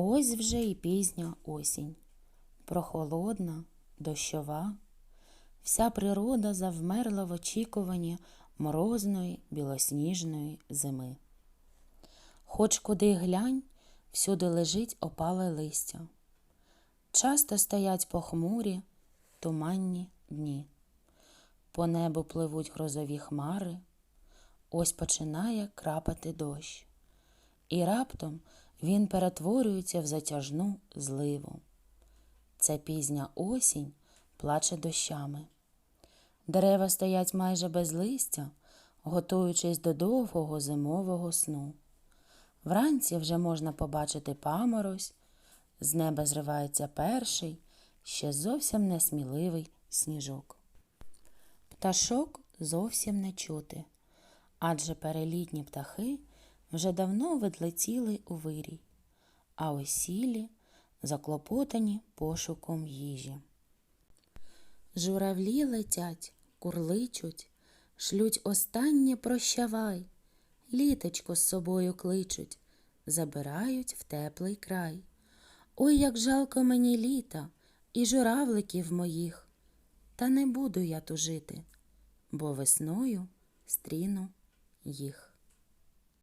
Ось вже і пізня осінь, прохолодна, дощова, вся природа завмерла в очікуванні морозної білосніжної зими. Хоч куди глянь, всюди лежить опале листя. Часто стоять похмурі, туманні дні. По небу пливуть грозові хмари, ось починає крапати дощ. І раптом він перетворюється в затяжну зливу. Це пізня осінь плаче дощами. Дерева стоять майже без листя, готуючись до довгого зимового сну. Вранці вже можна побачити паморозь, з неба зривається перший, ще зовсім несміливий сніжок. Пташок зовсім не чути, адже перелітні птахи вже давно відлетіли у вирій, а осілі заклопотані пошуком їжі. Журавлі летять, курличуть, шлють останнє прощавай, літочко з собою кличуть, забирають в теплий край. Ой, як жалко мені літа і журавликів моїх, та не буду я тужити, бо весною стріну їх.